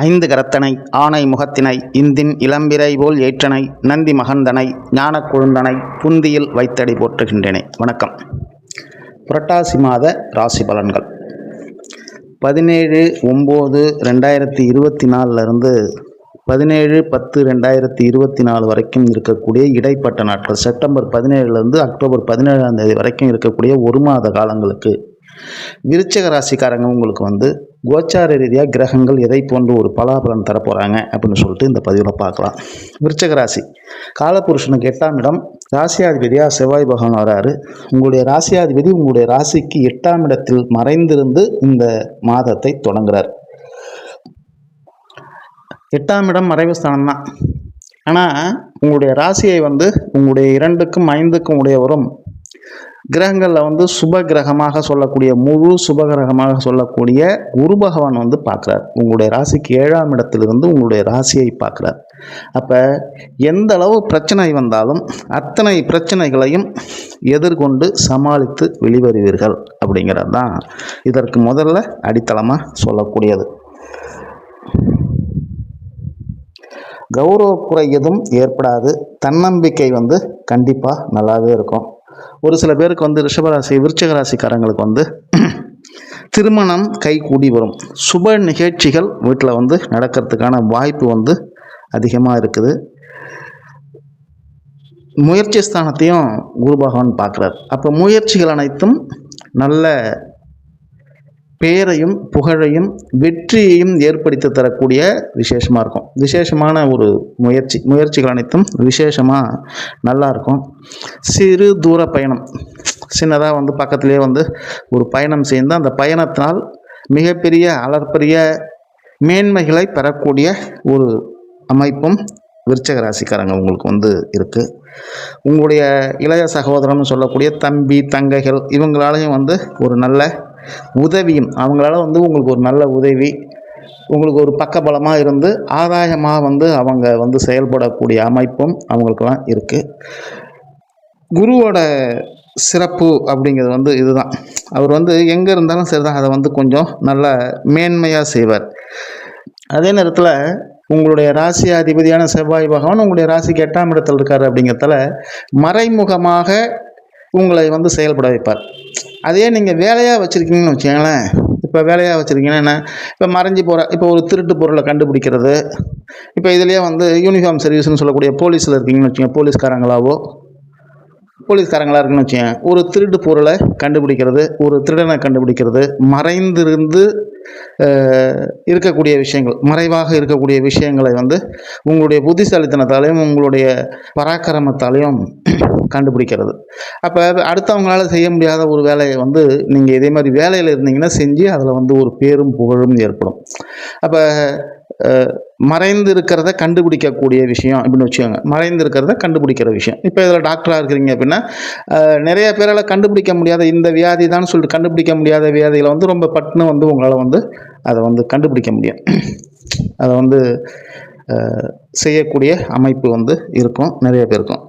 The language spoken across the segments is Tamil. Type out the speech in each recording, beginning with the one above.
ஐந்து கரத்தனை ஆணை முகத்தினை இந்தின் இளம்பிரை போல் ஏற்றனை நந்தி மகந்தனை ஞான குழுந்தனை புந்தியில் வைத்தடி போற்றுகின்றேனே. வணக்கம். புரட்டாசி மாத ராசி பலன்கள். பதினேழு ஒம்பது ரெண்டாயிரத்தி இருபத்தி நாலுலேருந்து பதினேழு பத்து ரெண்டாயிரத்தி இருபத்தி நாலு வரைக்கும் இருக்கக்கூடிய இடைப்பட்ட நாட்கள். செப்டம்பர் பதினேழுலேருந்து அக்டோபர் பதினேழாம் தேதி வரைக்கும் இருக்கக்கூடிய ஒரு மாத காலங்களுக்கு விருச்சக ராசிக்காரங்க உங்களுக்கு வந்து கோச்சார ரீதியாக கிரகங்கள் எதை போன்று ஒரு பலாபலன் தரப்போகிறாங்க அப்படின்னு சொல்லிட்டு இந்த பதிவில் பார்க்கலாம். விருச்சக ராசி. காலபுருஷனுக்கு எட்டாம் இடம். ராசியாதிபதியாக செவ்வாய் பகவான் வராரு. உங்களுடைய ராசியாதிபதி உங்களுடைய ராசிக்கு எட்டாம் இடத்தில் மறைந்திருந்து இந்த மாதத்தை தொடங்குறார். எட்டாம் இடம் மறைவு ஸ்தானம் தான் ஆனால் உங்களுடைய ராசியை வந்து உங்களுடைய இரண்டுக்கும் ஐந்துக்கும் உடையவரும் கிரகங்களில் வந்து சுப கிரகமாக சொல்லக்கூடிய முழு சுப கிரகமாக சொல்லக்கூடிய குரு பகவான் வந்து பார்க்குறார். உங்களுடைய ராசிக்கு ஏழாம் இடத்திலிருந்து உங்களுடைய ராசியை பார்க்குறார். அப்போ எந்த அளவு பிரச்சனை வந்தாலும் அத்தனை பிரச்சனைகளையும் எதிர்கொண்டு சமாளித்து வெளிவருவீர்கள் அப்படிங்கிறது தான் இதற்கு முதல்ல அடித்தளமாக சொல்லக்கூடியது. கௌரவக்குறை எதுவும் ஏற்படாது. தன்னம்பிக்கை வந்து கண்டிப்பாக நல்லாவே இருக்கும். ஒரு சில பேருக்கு வந்து ரிஷபராசி விருச்சக ராசிக்காரங்களுக்கு வந்து திருமணம் கை கூடி வரும். சுப நிகழ்ச்சிகள் வீட்டில் வந்து நடக்கிறதுக்கான வாய்ப்பு வந்து அதிகமாக இருக்குது. முயற்சி ஸ்தானத்தையும் குரு பகவான் பார்க்குறார். அப்போ முயற்சிகள் அனைத்தும் நல்ல பேரையும் புகழையும் வெற்றியையும் ஏற்படுத்தி தரக்கூடிய விசேஷமாக இருக்கும். விசேஷமான ஒரு முயற்சி முயற்சிகள் அனைத்தும் விசேஷமாக நல்லா இருக்கும். சிறு தூர பயணம். சின்னதாக வந்து பக்கத்துலேயே வந்து ஒரு பயணம் செய்து அந்த பயணத்தினால் மிகப்பெரிய அளப்பரிய மேன்மைகளை பெறக்கூடிய ஒரு அமைப்பும் விருச்சக ராசிக்காரங்க உங்களுக்கு வந்து இருக்குது உங்களுடைய இளைய சகோதரன் சொல்லக்கூடிய தம்பி தங்கைகள் இவங்களாலையும் வந்து ஒரு நல்ல உதவியும். அவங்களால வந்து உங்களுக்கு ஒரு நல்ல உதவி உங்களுக்கு ஒரு பக்கபலமாக இருந்து ஆதாயமாக வந்து அவங்க வந்து செயல்படக்கூடிய அமைப்பும் அவங்களுக்கெல்லாம் இருக்குது குருவோட சிறப்பு அப்படிங்கிறது வந்து இதுதான். அவர் வந்து எங்கே இருந்தாலும் சரி தான் அதை வந்து கொஞ்சம் நல்ல மேன்மையாக செய்வார். அதே நேரத்தில் உங்களுடைய ராசி அதிபதியான செவ்வாய் பகவான் உங்களுடைய ராசிக்கு எட்டாம் இடத்தில் இருக்கார் அப்படிங்கிறதால மறைமுகமாக உங்களை வந்து செயல்பட வைப்பார். அதே நீங்கள் வேலையாக வச்சுருக்கீங்கன்னு வச்சுக்கோங்களேன். இப்போ வேலையாக வச்சுருக்கீங்கன்னா என்ன? இப்போ மறைஞ்சு போகிற இப்போ ஒரு திருட்டு பொருளை கண்டுபிடிக்கிறது. இப்போ இதுலேயே வந்து யூனிஃபார்ம் சர்வீஸ்னு சொல்லக்கூடிய போலீஸில் இருக்கீங்கன்னு வச்சுக்கோங்க. போலீஸ்காரங்களாவோ போலீஸ்காரங்களாக இருக்குன்னு வச்சுக்கோங்க. ஒரு திருட்டு பொருளை கண்டுபிடிக்கிறது ஒரு திருடனை கண்டுபிடிக்கிறது மறைந்திருந்து இருக்கக்கூடிய விஷயங்கள் மறைவாக இருக்கக்கூடிய விஷயங்களை வந்து உங்களுடைய புத்திசாலித்தனத்தாலையும் உங்களுடைய பராக்கிரமத்தாலையும் கண்டுபிடிக்கிறது. அப்போ அடுத்தவங்களால செய்ய முடியாத ஒரு வேலையை வந்து நீங்கள் இதே மாதிரி வேலையில் இருந்தீங்கன்னா செஞ்சு அதில் வந்து ஒரு பேரும் புகழும் ஏற்படும். அப்போ மறைந்து இருக்கிறத கண்டுபிடிக்கக்கூடிய விஷயம் அப்படின்னு வச்சுக்கோங்க. மறைந்து இருக்கிறத கண்டுபிடிக்கிற விஷயம். இப்போ இதில் டாக்டராக இருக்கிறீங்க அப்படின்னா நிறைய பேரால் கண்டுபிடிக்க முடியாத இந்த வியாதி தான் சொல்லிட்டு கண்டுபிடிக்க முடியாத வியாதிகளை வந்து ரொம்ப பட்டுன்னு வந்து உங்களால் வந்து அதை வந்து கண்டுபிடிக்க முடியும். அதை வந்து செய்யக்கூடிய அமைப்பு வந்து இருக்கும் நிறைய பேருக்கும்.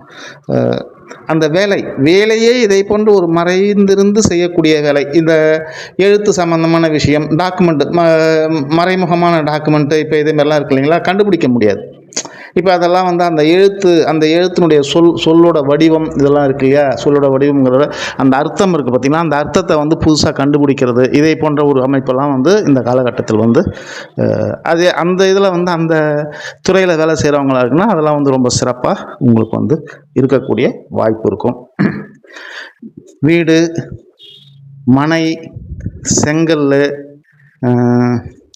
அந்த வேலை வேலையே இதை போன்று ஒரு மறைந்திருந்து செய்யக்கூடிய வேலை. இந்த எழுத்து சம்பந்தமான விஷயம் டாக்குமெண்ட் ம மறைமுகமான டாக்குமெண்ட்டு இப்போ இதே மாதிரிலாம் இருக்கு இல்லைங்களா? கண்டுபிடிக்க முடியாது. இப்போ அதெல்லாம் வந்து அந்த எழுத்து அந்த எழுத்தினுடைய சொல் சொல்லோட வடிவம் இதெல்லாம் இருக்கு இல்லையா? சொல்லோட வடிவங்கிறத அந்த அர்த்தம் இருக்குது பார்த்திங்கன்னா அந்த அர்த்தத்தை வந்து புதுசாக கண்டுபிடிக்கிறது இதை போன்ற ஒரு அமைப்பெல்லாம் வந்து இந்த காலகட்டத்தில் வந்து அது அந்த இதில் வந்து அந்த துறையில் வேலை செய்கிறவங்களா இருக்குன்னா அதெல்லாம் வந்து ரொம்ப சிறப்பாக உங்களுக்கு வந்து இருக்கக்கூடிய வாய்ப்பு இருக்கும். வீடு மனை செங்கல்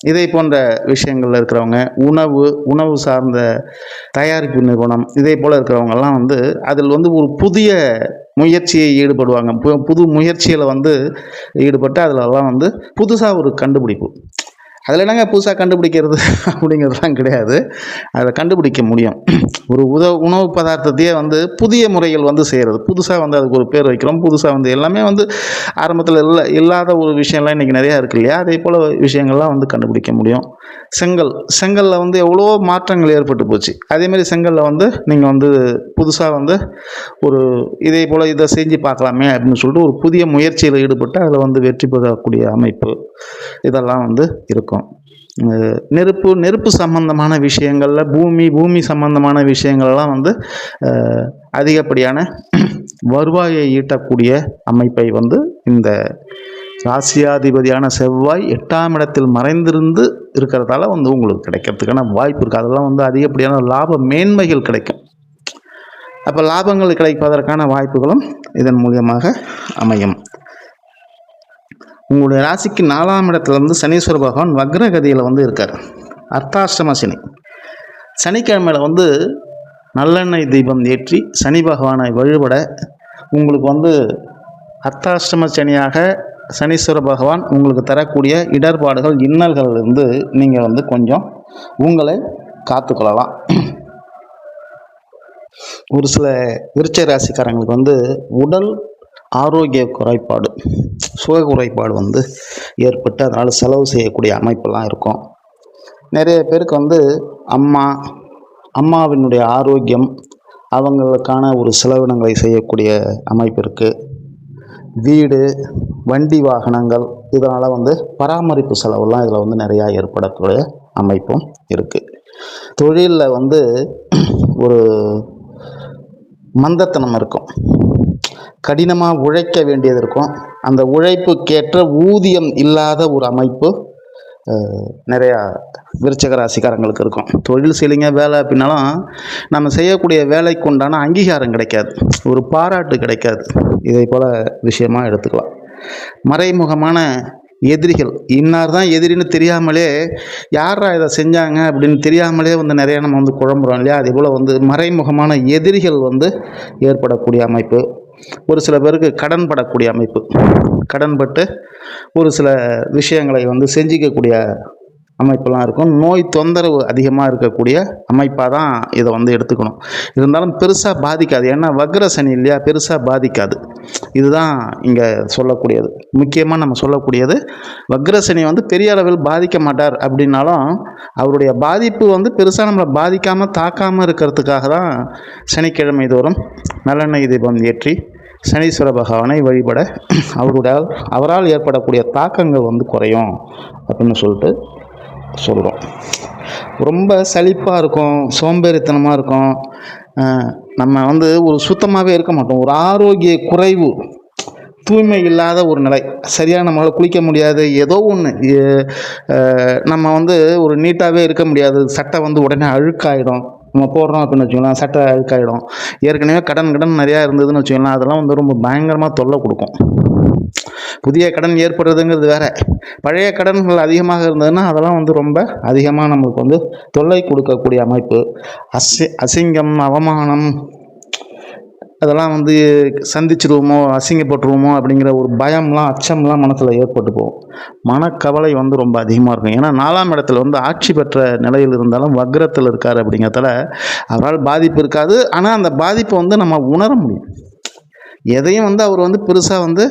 இதை போன்ற விஷயங்களில் இருக்கிறவங்க உணவு உணவு சார்ந்த தயாரிப்பு நிறுவனம் இதே போல் இருக்கிறவங்கெல்லாம் வந்து அதில் வந்து ஒரு புதிய முயற்சியை ஈடுபடுவாங்க. புது முயற்சியில் வந்து ஈடுபட்டு அதிலெல்லாம் வந்து புதுசாக ஒரு கண்டுபிடிப்பு. அதில் என்னங்க புதுசாக கண்டுபிடிக்கிறது? அப்படிங்கிறதுலாம் கிடையாது. அதை கண்டுபிடிக்க முடியும். ஒரு உத உணவு பதார்த்தத்தையே வந்து புதிய முறைகள் வந்து செய்கிறது புதுசாக வந்து அதுக்கு ஒரு பேர் வைக்கிறோம். புதுசாக வந்து எல்லாமே வந்து ஆரம்பத்தில் இல்லை இல்லாத ஒரு விஷயம்லாம் இன்றைக்கி நிறையா இருக்கு இல்லையா? அதே போல் விஷயங்கள்லாம் வந்து கண்டுபிடிக்க முடியும். செங்கல். செங்கலில் வந்து எவ்வளோ மாற்றங்கள் ஏற்பட்டு போச்சு. அதேமாதிரி செங்கலில் வந்து நீங்கள் வந்து புதுசாக வந்து ஒரு இதே போல் இதை செஞ்சு பார்க்கலாமே அப்படின்னு சொல்லிட்டு ஒரு புதிய முயற்சியில் ஈடுபட்டு அதில் வந்து வெற்றி பெறக்கூடிய அமைப்பு இதெல்லாம் வந்து இருக்கும். இருக்கும். நெருப்பு நெருப்பு சம்பந்தமான விஷயங்களில் பூமி பூமி சம்பந்தமான விஷயங்கள்லாம் வந்து அதிகப்படியான வருவாயை ஈட்டக்கூடிய அமைப்பை வந்து இந்த ராசியாதிபதியான செவ்வாய் எட்டாம் இடத்தில் மறைந்திருந்து இருக்கிறதால வந்து உங்களுக்கு கிடைக்கிறதுக்கான வாய்ப்பு இருக்குது அதெல்லாம் வந்து அதிகப்படியான லாப மேன்மைகள் கிடைக்கும். அப்போ லாபங்கள் கிடைப்பதற்கான வாய்ப்புகளும் இதன் மூலியமாக அமையும். உங்களுடைய ராசிக்கு நாலாம் இடத்துல வந்து சனீஸ்வர பகவான் வக்ரகதியில் வந்து இருக்கார். அர்த்தாஷ்டம சனி. சனிக்கிழமையில வந்து நல்லெண்ணெய் தீபம் ஏற்றி சனி பகவானை வழிபட உங்களுக்கு வந்து அர்த்தாஷ்டம சனியாக சனீஸ்வர பகவான் உங்களுக்கு தரக்கூடிய இடர்பாடுகள் இன்னல்களிலிருந்து நீங்கள் வந்து கொஞ்சம் உங்களை காத்துக்கொள்ளலாம். ஒரு சில விருச்ச ராசிக்காரங்களுக்கு வந்து உடல் ஆரோக்கிய குறைபாடு சுக குறைபாடு வந்து ஏற்பட்டு அதனால் செலவு செய்யக்கூடிய அமைப்பெல்லாம் இருக்கும். நிறைய பேருக்கு வந்து அம்மா அம்மாவினுடைய ஆரோக்கியம் அவங்களுக்கான ஒரு செலவினங்களை செய்யக்கூடிய அமைப்பு இருக்குது வீடு வண்டி வாகனங்கள் இதனால் வந்து பராமரிப்பு செலவுலாம் இதில் வந்து நிறையா ஏற்படக்கூடிய அமைப்பும் இருக்குது தொழிலில் வந்து ஒரு மந்தத்தனம் இருக்கும். கடினமாக உழைக்க வேண்டியது இருக்கும். அந்த உழைப்புக்கேற்ற ஊதியம் இல்லாத ஒரு அமைப்பு நிறையா விருச்சக ராசிக்காரங்களுக்கு இருக்கும். தொழில் செய்யலிங்க வேலை அப்படின்னாலும் நம்ம செய்யக்கூடிய வேலைக்கு உண்டான அங்கீகாரம் கிடைக்காது. ஒரு பாராட்டு கிடைக்காது. இதை போல் விஷயமா எடுத்துக்கலாம். மறைமுகமான எதிரிகள் இன்னார் தான் எதிரின்னு தெரியாமலே யாரா இதை செஞ்சாங்க அப்படின்னு தெரியாமலே வந்து நிறைய நம்ம வந்து குழம்புறோம் இல்லையா? அதே போல் வந்து மறைமுகமான எதிரிகள் வந்து ஏற்படக்கூடிய அமைப்பு. ஒரு சில பேருக்கு கடன் படக்கூடிய அமைப்பு. கடன் பட்டு ஒரு சில விஷயங்களை வந்து செஞ்சிக்கக்கூடிய அமைப்பெல்லாம் இருக்கும். நோய் தொந்தரவு அதிகமாக இருக்கக்கூடிய அமைப்பாக தான் இதை வந்து எடுத்துக்கணும். இருந்தாலும் பெருசாக பாதிக்காது. ஏன்னா வக்ர சனி இல்லையா? பெருசாக பாதிக்காது. இதுதான் இங்கே சொல்லக்கூடியது. முக்கியமாக நம்ம சொல்லக்கூடியது வக்ர சனி வந்து பெரிய அளவில் பாதிக்க மாட்டார் அப்படின்னாலும் அவருடைய பாதிப்பு வந்து பெருசாக நம்மளை பாதிக்காமல் தாக்காமல் இருக்கிறதுக்காக தான் சனிக்கிழமை தோறும் நல்லெண்ணெய் தீபம் ஏற்றி சனீஸ்வர பகவானை வழிபட அவருடைய அவரால் ஏற்படக்கூடிய தாக்கங்கள் வந்து குறையும் அப்படின்னு சொல்லிட்டு சொல்கிறோம் ரொம்ப சலிப்பாக இருக்கும் சோம்பேறித்தனமாக இருக்கும். நம்ம வந்து ஒரு சுத்தமாகவே இருக்க மாட்டோம். ஒரு ஆரோக்கிய குறைவு தூய்மை இல்லாத ஒரு நிலை. சரியாக நம்மளால் குளிக்க முடியாது. ஏதோ ஒன்று நம்ம வந்து ஒரு நீட்டாகவே இருக்க முடியாது. சட்டை வந்து உடனே அழுக்காயிடும். நம்ம போடுறோம் அப்படின்னு வச்சுக்கலாம் சட்டை அழுக்காயிடும். ஏற்கனவே கடன் கடன் நிறையா இருந்ததுன்னு வச்சுக்கலாம் அதெல்லாம் வந்து ரொம்ப பயங்கரமாக தொல்லை கொடுக்கும். புதிய கடன் ஏற்படுறதுங்கிறது வேற. பழைய கடன்கள் அதிகமாக இருந்ததுன்னா அதெல்லாம் வந்து ரொம்ப அதிகமாக நம்மளுக்கு வந்து தொல்லை கொடுக்கக்கூடிய அமைப்பு. அசி அசிங்கம் அவமானம் அதெல்லாம் வந்து சந்திச்சிருவோமோ அசிங்கப்பட்டுருவோமோ அப்படிங்கிற ஒரு பயம்லாம் அச்சம்லாம் மனசில் ஏற்பட்டு போகும். மனக்கவலை வந்து ரொம்ப அதிகமாக இருக்கும். ஏன்னா நாலாம் இடத்துல வந்து ஆட்சி பெற்ற நிலையில் இருந்தாலும் வக்ரத்தில் இருக்கார் அப்படிங்கிறதால அவரால் பாதிப்பு இருக்காது. ஆனால் அந்த பாதிப்பை வந்து நம்ம உணர முடியும். எதையும் வந்து அவர் வந்து பெருசாக வந்து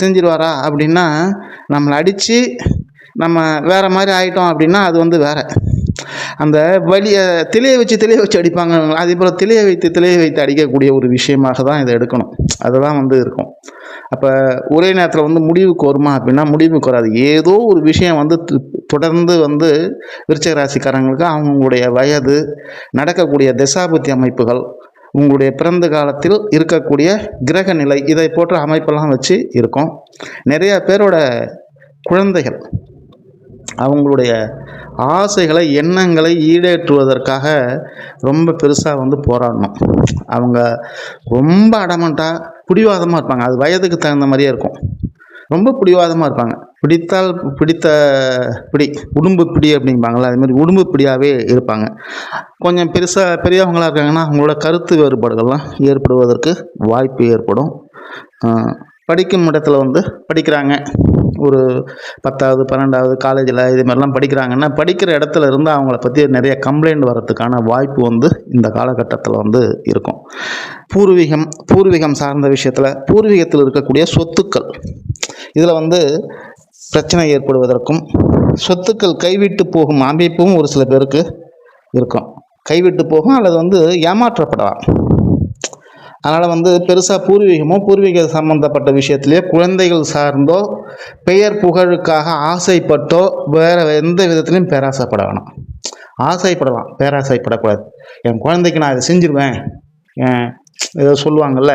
செஞ்சிருவாரா அப்படின்னா நம்மளை அடித்து நம்ம வேறு மாதிரி ஆகிட்டோம் அப்படின்னா அது வந்து வேற. அந்த வலியை திளைய வச்சு திளைய வச்சு அடிப்பாங்க அதே போல் திளைய வைத்து திளைய வைத்து அடிக்கக்கூடிய ஒரு விஷயமாக தான் இதை எடுக்கணும். அதுதான் வந்து இருக்கும். அப்போ ஒரே நேரத்தில் வந்து முடிவுக்கு வருமா அப்படின்னா முடிவுக்கு வராது. ஏதோ ஒரு விஷயம் வந்து தொடர்ந்து வந்து விருச்சக ராசிக்காரங்களுக்கு அவங்களுடைய வயது நடக்கக்கூடிய திசாபத்தி அமைப்புகள் உங்களுடைய பிறந்த காலத்தில் இருக்கக்கூடிய கிரக நிலை இதை போன்ற அமைப்பெல்லாம் வச்சு இருக்கும். நிறைய பேரோட குழந்தைகள் அவங்களுடைய ஆசைகளை எண்ணங்களை ஈடேற்றுவதற்காக ரொம்ப பெருசாக வந்து போராடணும். அவங்க ரொம்ப அடமண்ட்டாக பிடிவாதமாக இருப்பாங்க. அது வயதுக்கு தகுந்த மாதிரியே இருக்கும். ரொம்ப பிடிவாதமாக இருப்பாங்க. பிடித்தால் பிடித்த பிடி உடும்பு பிடி அப்படிம்பாங்கள்ல அது மாதிரி உடும்பு பிடியாகவே இருப்பாங்க. கொஞ்சம் பெருசாக பெரியவங்களாக இருக்காங்கன்னா அவங்களோட கருத்து வேறுபாடுகள்லாம் ஏற்படுவதற்கு வாய்ப்பு ஏற்படும். படிக்கும் இடத்துல வந்து படிக்கிறாங்க. ஒரு பத்தாவது பன்னெண்டாவது காலேஜில் இது மாதிரிலாம் படிக்கிறாங்கன்னா படிக்கிற இடத்துல இருந்து அவங்கள பற்றி நிறைய கம்ப்ளைண்ட் வர்றதுக்கான வாய்ப்பு வந்து இந்த காலகட்டத்தில் வந்து இருக்கும். பூர்வீகம் பூர்வீகம் சார்ந்த விஷயத்தில் பூர்வீகத்தில் இருக்கக்கூடிய சொத்துக்கள் இதில் வந்து பிரச்சனை ஏற்படுவதற்கும் சொத்துக்கள் கைவிட்டு போகும் அமைப்பும் ஒரு சில பேருக்கு இருக்கும். கைவிட்டு போகும் அல்லது வந்து ஏமாற்றப்படலாம். அதனால் வந்து பெருசாக பூர்வீகமோ பூர்வீக சம்மந்தப்பட்ட விஷயத்திலேயே குழந்தைகள் சார்ந்தோ பெயர் புகழுக்காக ஆசைப்பட்டோ வேறு எந்த விதத்துலையும் பேராசைப்பட வேணாம். ஆசைப்படலாம் பேராசைப்படக்கூடாது. என் குழந்தைக்கு நான் இதை செஞ்சிருவேன். ஏன்? ஏதோ சொல்லுவாங்கள்ல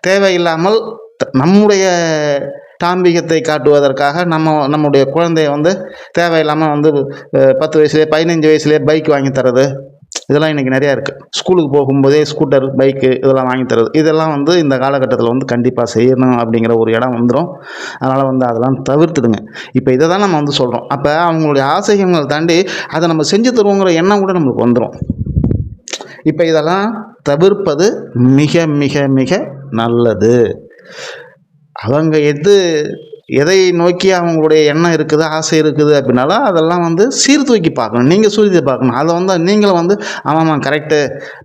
தேவையில்லாமல் நம்முடைய தாம்பிகத்தை காட்டுவதற்காக நம்ம நம்முடைய குழந்தைய வந்து தேவையில்லாமல் வந்து பத்து வயசுலேயே பதினஞ்சு வயசுலேயே பைக் வாங்கி தரது. இதெல்லாம் இன்றைக்கி நிறையா இருக்குது ஸ்கூலுக்கு போகும்போதே ஸ்கூட்டர் பைக்கு இதெல்லாம் வாங்கி தரது. இதெல்லாம் வந்து இந்த காலகட்டத்தில் வந்து கண்டிப்பாக செய்யணும் அப்படிங்கிற ஒரு இடம் வந்துடும் அதனால் வந்து அதெல்லாம் தவிர்த்துடுங்க. இப்போ இதை தான் நம்ம வந்து சொல்கிறோம் அப்போ அவங்களுடைய ஆசைகளை தாண்டி அதை நம்ம செஞ்சு தருவோங்கிற எண்ணம் கூட நம்மளுக்கு வந்துடும் இப்போ இதெல்லாம் தவிர்ப்பது மிக மிக மிக நல்லது. அவங்க எது எதை நோக்கி அவங்களுடைய எண்ணம் இருக்குது ஆசை இருக்குது அப்படின்னாலும் அதெல்லாம் வந்து சீர்தூக்கி பார்க்கணும். நீங்கள் சூரியத்தை பார்க்கணும். அதை வந்து நீங்களும் வந்து ஆமாம் கரெக்டு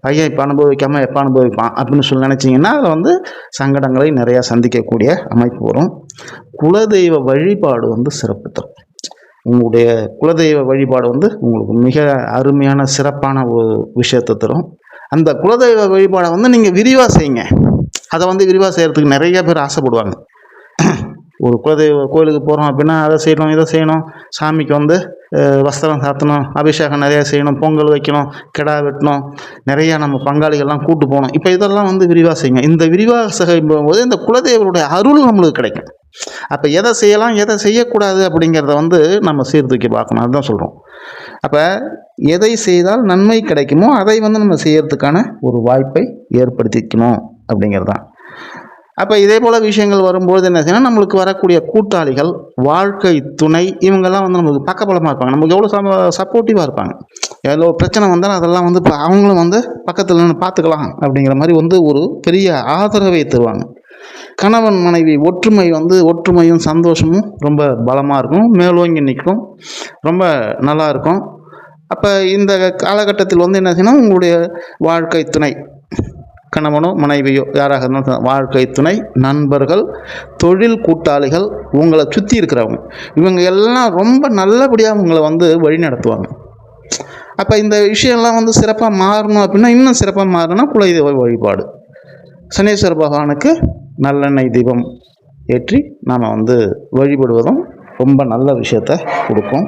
பையன் இப்போ அனுபவிக்காமல் எப்போ அனுபவிப்பான் அப்படின்னு சொல்லி நினச்சிங்கன்னா அதில் வந்து சங்கடங்களை நிறையா சந்திக்கக்கூடிய அமைப்பு வரும். குலதெய்வ வழிபாடு வந்து சிறப்பு தரும். உங்களுடைய குலதெய்வ வழிபாடு வந்து உங்களுக்கு மிக அருமையான சிறப்பான ஒரு விஷயத்தை தரும். அந்த குலதெய்வ வழிபாடை வந்து நீங்கள் விரிவாக செய்யுங்க. அதை வந்து விரிவாக செய்கிறதுக்கு நிறைய பேர் ஆசைப்படுவாங்க. ஒரு குலதெய்வ கோயிலுக்கு போகிறோம் அப்படின்னா அதை செய்யணும் இதை செய்யணும். சாமிக்கு வந்து வஸ்திரம் சாத்தணும் அபிஷேகம் நிறையா செய்யணும் பொங்கல் வைக்கணும் கிடா வெட்டணும். நிறையா நம்ம பங்காளிகள்லாம் கூட்டு போகணும். இப்போ இதெல்லாம் வந்து விரிவாக செய்யுங்க. இந்த விரிவாக செய்யும்போது இந்த குலதெய்வருடைய அருள் நம்மளுக்கு கிடைக்கும். அப்போ எதை செய்யலாம் எதை செய்யக்கூடாது அப்படிங்கிறத வந்து நம்ம சீர்தூக்கி பார்க்கணும். அதுதான் சொல்கிறோம் அப்போ எதை செய்தால் நன்மை கிடைக்குமோ அதை வந்து நம்ம செய்யறதுக்கான ஒரு வாய்ப்பை ஏற்படுத்திக்கணும். அப்படிங்கிறது. தான் அப்போ இதே போல் விஷயங்கள் வரும்போது என்ன செய்யணும் நம்மளுக்கு வரக்கூடிய கூட்டாளிகள் வாழ்க்கை துணை இவங்கெல்லாம் வந்து நம்மளுக்கு பக்கபலமாக இருப்பாங்க. நமக்கு எவ்வளோ சம சப்போர்ட்டிவாக இருப்பாங்க. எவ்வளோ பிரச்சனை வந்தாலும் அதெல்லாம் வந்து இப்போ அவங்களும் வந்து பக்கத்தில் நின்று பார்த்துக்கலாம் அப்படிங்கிற மாதிரி வந்து ஒரு பெரிய ஆதரவை தருவாங்க. கணவன் மனைவி ஒற்றுமை வந்து ஒற்றுமையும் சந்தோஷமும் ரொம்ப பலமாக இருக்கும். மேலோங்கி நிற்கும். ரொம்ப நல்லா இருக்கும். அப்போ இந்த காலகட்டத்தில் வந்து என்ன செய்யணும்? உங்களுடைய வாழ்க்கை துணை. கணவனோ மனைவியோ யாராக இருந்தாலும் வாழ்க்கை துணை நண்பர்கள் தொழில் கூட்டாளிகள் உங்களை சுற்றி இருக்கிறவங்க. இவங்க எல்லாம் ரொம்ப நல்லபடியாக உங்களை வந்து வழி நடத்துவாங்க அப்போ இந்த விஷயம்லாம் வந்து சிறப்பாக மாறணும் அப்படின்னா இன்னும் சிறப்பாக மாறணும்னா குலதெய்வ வழிபாடு. சனீஸ்வர பகவானுக்கு நல்லெண்ணெய் தீபம் ஏற்றி நாம் வந்து வழிபடுவதும் ரொம்ப நல்ல விஷயத்தை கொடுக்கும்.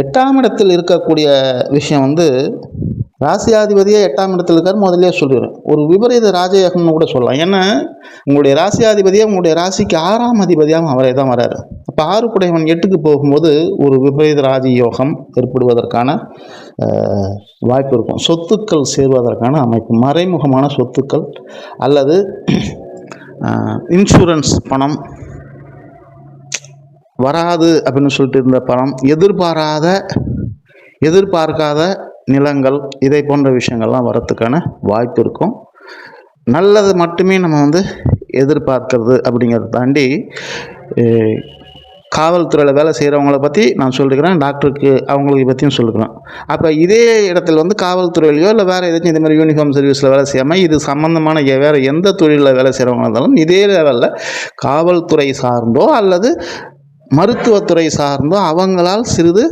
எட்டாம் இடத்தில் இருக்கக்கூடிய விஷயம் வந்து ராசியாதிபதியே எட்டாம் இடத்துல இருக்கார் முதலே சொல்லிடுறேன். ஒரு விபரீத ராஜயோகம்னு கூட சொல்லலாம். ஏன்னா உங்களுடைய ராசியாதிபதியே உங்களுடைய ராசிக்கு ஆறாம் அதிபதியாகவும் அவரே தான் வராரு. அப்போ ஆறு குடைவன் எட்டுக்கு போகும்போது ஒரு விபரீத ராஜயோகம் ஏற்படுவதற்கான வாய்ப்பு இருக்கும். சொத்துக்கள் சேர்வதற்கான அமைப்பு மறைமுகமான சொத்துக்கள் அல்லது இன்சூரன்ஸ் பணம் வராது அப்படின்னு சொல்லிட்டு இருந்த பணம் எதிர்பாராத எதிர்பார்க்காத நிலங்கள் இதை போன்ற விஷயங்கள்லாம் வரத்துக்கான வாய்ப்பு இருக்கும். நல்லது மட்டுமே நம்ம வந்து எதிர்பார்க்கறது அப்படிங்கிறத தாண்டி காவல்துறையில் வேலை செய்கிறவங்கள பற்றி நான் சொல்லிக்கிறேன் டாக்டருக்கு அவங்களுக்கு பற்றியும் சொல்லிக்கிறேன். அப்போ இதே இடத்துல வந்து காவல்துறையிலையோ இல்லை வேறு ஏதாச்சும் இதே மாதிரி யூனிஃபார்ம் சர்வீஸில் வேலை செய்யாமல் இது சம்மந்தமான வேறு எந்த தொழிலில் வேலை செய்கிறவங்க இருந்தாலும் இதே லெவலில் காவல்துறை சார்ந்தோ அல்லது மருத்துவத்துறை சார்ந்தோ அவங்களால் சிறிது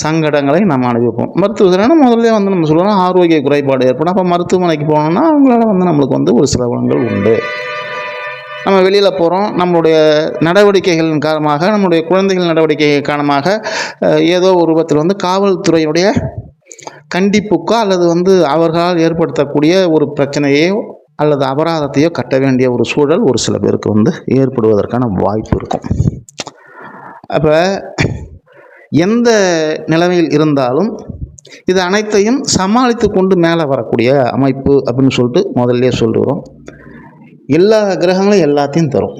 சங்கடங்களை நாம் அனுபவிப்போம். மருத்துவத்துறைனா முதல்ல வந்து நம்ம சொல்லணும் ஆரோக்கிய குறைபாடு ஏற்படும். அப்போ மருத்துவமனைக்கு போனோம்னா அவங்களால வந்து நம்மளுக்கு வந்து ஒரு சிரமங்கள் உண்டு. நம்ம வெளியில் போகிறோம் நம்மளுடைய நடவடிக்கைகளின் காரணமாக நம்மளுடைய குழந்தைகள் நடவடிக்கை காரணமாக ஏதோ ஒரு ரூபத்தில் வந்து காவல்துறையுடைய கண்டிப்புக்கோ அல்லது வந்து அவர்களால் ஏற்படுத்தக்கூடிய ஒரு பிரச்சனையோ அல்லது அபராதத்தையோ கட்ட வேண்டிய ஒரு சூழல் ஒரு சில பேருக்கு வந்து ஏற்படுவதற்கான வாய்ப்பு இருக்கும். அப்போ எந்த நிலைமையில் இருந்தாலும் இது அனைத்தையும் சமாளித்து கொண்டு மேலே வரக்கூடிய அமைப்பு அப்படின்னு சொல்லிட்டு முதல்ல சொல்லுறோம் எல்லா கிரகங்களும் எல்லாத்தையும் தரும்.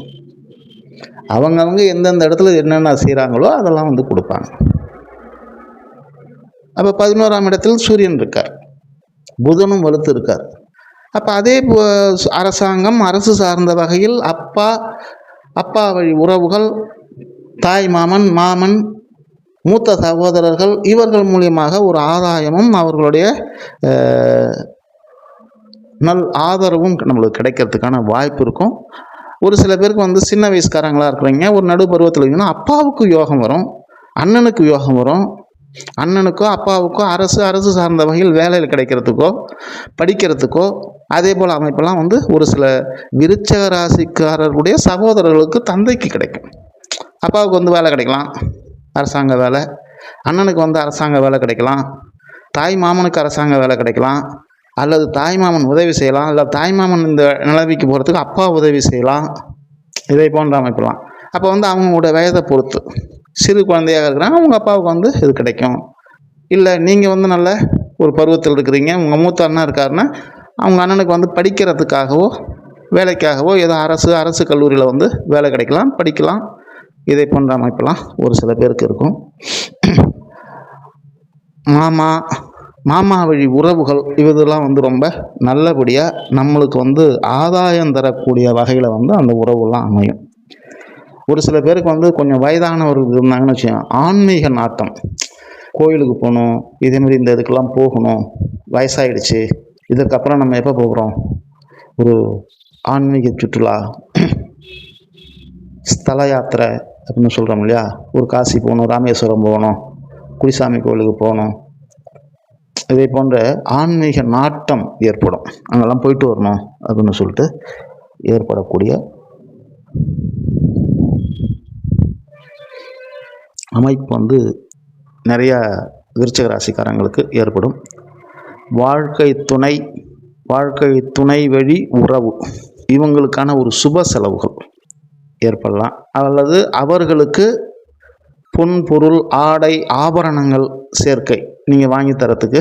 அவங்கவங்க எந்தெந்த இடத்துல என்னென்ன செய்கிறாங்களோ அதெல்லாம் வந்து கொடுப்பாங்க. அப்போ பதினோராம் இடத்தில் சூரியன் இருக்கார். புதனும் வலுத்து இருக்கார். அப்போ அதே போ- அரசாங்கம் அரசு சார்ந்த வகையில் அப்பா அப்பா வழி உறவுகள் தாய் மாமன் மாமன் மூத்த சகோதரர்கள் இவர்கள் மூலியமாக ஒரு ஆதாயமும் அவர்களுடைய நல் ஆதரவும் நம்மளுக்கு கிடைக்கிறதுக்கான வாய்ப்பு இருக்கும். ஒரு சில பேருக்கு வந்து சின்ன வயசுக்காரங்களா இருக்கிறீங்க ஒரு நடு பருவத்தில் இருக்கீங்கன்னா அப்பாவுக்கு யோகம் வரும் அண்ணனுக்கு யோகம் வரும். அண்ணனுக்கோ அப்பாவுக்கோ அரசு அரசு சார்ந்த வகையில் வேலையில் கிடைக்கிறதுக்கோ படிக்கிறதுக்கோ அதே போல் அமைப்பெல்லாம் வந்து ஒரு சில விருச்சக ராசிக்காரர்களுடைய சகோதரர்களுக்கு தந்தைக்கு கிடைக்கும். அப்பாவுக்கு வந்து வேலை கிடைக்கலாம். அரசாங்க வேலை. அண்ணனுக்கு வந்து அரசாங்க வேலை கிடைக்கலாம். தாய் மாமனுக்கு அரசாங்க வேலை கிடைக்கலாம். அல்லது தாய் மாமன் உதவி செய்யலாம். இல்லை தாய் மாமன் இந்த நிலவிக்கு போகிறதுக்கு அப்பா உதவி செய்யலாம். இதை போன்ற அமைப்பெல்லாம் அப்போ வந்து அவங்களோட வயதை பொறுத்து சிறு குழந்தையாக இருக்கிறாங்க. அவங்க அப்பாவுக்கு வந்து இது கிடைக்கும். இல்லை நீங்கள் வந்து நல்ல ஒரு பருவத்தில் இருக்கிறீங்க. உங்கள் மூத்த அண்ணன் இருக்காருன்னா அவங்க அண்ணனுக்கு வந்து படிக்கிறதுக்காகவோ வேலைக்காகவோ ஏதோ அரசு அரசு கல்லூரியில் வந்து வேலை கிடைக்கலாம் படிக்கலாம். இதை போன்ற அமைப்பெல்லாம் ஒரு சில பேருக்கு இருக்கும். மாமா மாமா வழி உறவுகள் இதெல்லாம் வந்து ரொம்ப நல்லபடியாக நம்மளுக்கு வந்து ஆதாயம் தரக்கூடிய வகையில் வந்து அந்த உறவுலாம் அமையும். ஒரு சில பேருக்கு வந்து கொஞ்சம் வயதானவர்கள் இருந்தாங்கன்னு வச்சுக்கோங்க ஆன்மீக நாட்டம். கோயிலுக்கு போகணும் இதேமாதிரி இந்த இதுக்கெல்லாம் போகணும் வயசாயிடுச்சு இதற்கப்புறம் நம்ம எப்போ போகிறோம்? ஒரு ஆன்மீக சுற்றுலா ஸ்தல யாத்திரை அப்படின்னு சொல்கிறோம் இல்லையா? ஒரு காசி போகணும் ராமேஸ்வரம் போகணும் குடிசாமி கோயிலுக்கு போகணும். இதே போன்ற ஆன்மீக நாட்டம் ஏற்படும். அங்கெல்லாம் போயிட்டு வரணும் அப்படின்னு சொல்லிட்டு ஏற்படக்கூடிய அமைப்பு வந்து நிறையா விருச்சக ராசிக்காரங்களுக்கு ஏற்படும். வாழ்க்கை துணை வாழ்க்கை துணை வழி உறவு. இவங்களுக்கான ஒரு சுப செலவுகள். ஏற்படலாம். அல்லது அவர்களுக்கு பொன் பொருள் ஆடை ஆபரணங்கள் சேர்க்கை நீங்கள் வாங்கி தரத்துக்கு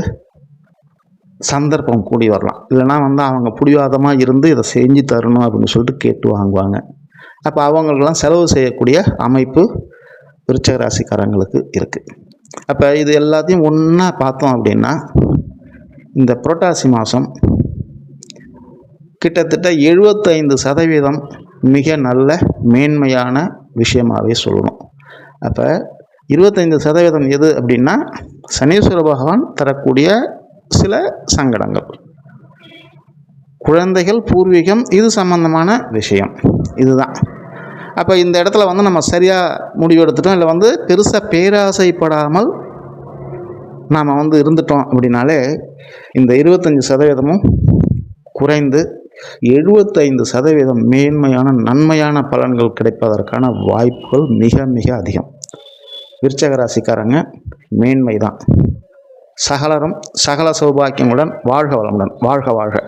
சந்தர்ப்பம் கூடி வரலாம். இல்லைன்னா வந்து அவங்க பிடிவாதமாக இருந்து இதை செஞ்சு தரணும் அப்படின்னு சொல்லிட்டு கேட்டு வாங்குவாங்க. அப்போ அவங்களுக்கெல்லாம் செலவு செய்யக்கூடிய அமைப்பு விருச்சக ராசிக்காரங்களுக்கு இருக்குது அப்போ இது எல்லாத்தையும் ஒன்றா பார்த்தோம் அப்படின்னா இந்த புரட்டாசி மாதம் கிட்டத்தட்ட எழுபத்தைந்து சதவீதம் மிக நல்ல மேன்மையான விஷயமாகவே சொல்லணும். அப்போ இருபத்தைந்து சதவீதம் எது அப்படின்னா சனீஸ்வர பகவான் தரக்கூடிய சில சங்கடங்கள். குழந்தைகள் பூர்வீகம் இது சம்பந்தமான விஷயம். இதுதான். அப்போ இந்த இடத்துல வந்து நம்ம சரியாக முடிவு எடுத்துட்டோம் இல்லை வந்து பெருசாக பேராசைப்படாமல் நாம் வந்து இருந்துட்டோம் அப்படின்னாலே இந்த இருபத்தஞ்சி சதவீதமும் குறைந்து எழுபத்தைந்து சதவீதம் மேன்மையான நன்மையான பலன்கள் கிடைப்பதற்கான வாய்ப்புகள் மிக மிக அதிகம். விருச்சக ராசிக்காரங்க மேன்மை தான். சகலரும் சகல சௌபாக்கியங்களுடன் வாழ்க வளமுடன். வாழ்க வாழ்க.